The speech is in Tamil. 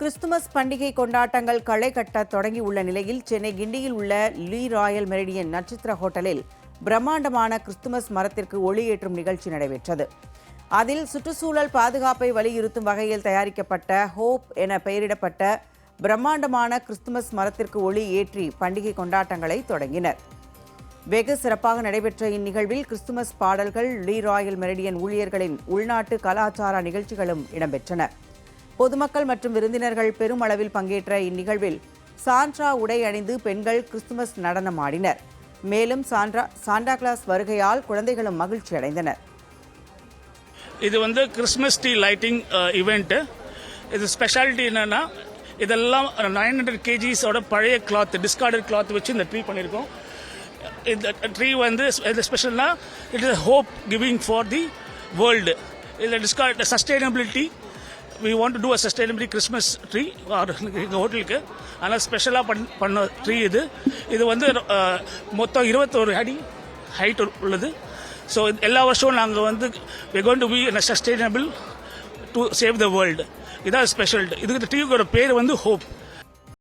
கிறிஸ்துமஸ் பண்டிகை கொண்டாட்டங்கள் களை கட்ட தொடங்கியுள்ள நிலையில் சென்னை கிண்டியில் உள்ள லீ ராயல் மெரிடியன் நட்சத்திர ஹோட்டலில் பிரம்மாண்டமான கிறிஸ்துமஸ் மரத்திற்கு ஒளியேற்றும் நிகழ்ச்சி நடைபெற்றது. அதில் சுற்றுச்சூழல் பாதுகாப்பை வலியுறுத்தும் வகையில் தயாரிக்கப்பட்ட ஹோப் என பெயரிடப்பட்ட பிரம்மாண்டமான கிறிஸ்துமஸ் மரத்திற்கு ஒளி ஏற்றி பண்டிகை கொண்டாட்டங்களை தொடங்கினர். வெகு சிறப்பாக நடைபெற்ற இந்நிகழ்வில் கிறிஸ்துமஸ் பாடல்கள் லீ ராயல் மெரிடியன் ஊழியர்களின் உள்நாட்டு கலாச்சார நிகழ்ச்சிகளும் இடம்பெற்றன. பொதுமக்கள் மற்றும் விருந்தினர்கள் பெருமளவில் பங்கேற்ற இந்நிகழ்வில் சாண்ட்ரா உடை அணிந்து பெண்கள் கிறிஸ்துமஸ் நடனம் ஆடினர் மேலும் சாண்ட்ரா சாண்டா கிளாஸ் வருகையால் குழந்தைகளும் மகிழ்ச்சி அடைந்தனர். இது வந்து கிறிஸ்மஸ் டி லைட்டிங் இவெண்ட்டு இது ஸ்பெஷாலிட்டி என்னன்னா இதெல்லாம் நைன் ஹண்ட்ரட் கேஜிஸோட பழைய கிளாத் டிஸ்கார்டட் கிளாத் வச்சு இந்த ட்ரீ பண்ணியிருக்கோம். இந்த ட்ரீ வந்து இது ஸ்பெஷல்னா it is hope giving for the world இதில் discard sustainability we want to do a sustainably Christmas tree எங்கள் ஹோட்டலுக்கு ஆனால் ஸ்பெஷலாக பண் பண்ண ட்ரீ இது. இது வந்து மொத்தம் இருபத்தோரு அடி ஹைட் உள்ளது. ஸோ எல்லா வருஷமும் நாங்கள் வந்து we gone to be sustainable to save the world இதான் ஸ்பெஷல் இதுக்கு ட்ரீயோட பேர் வந்து ஹோப்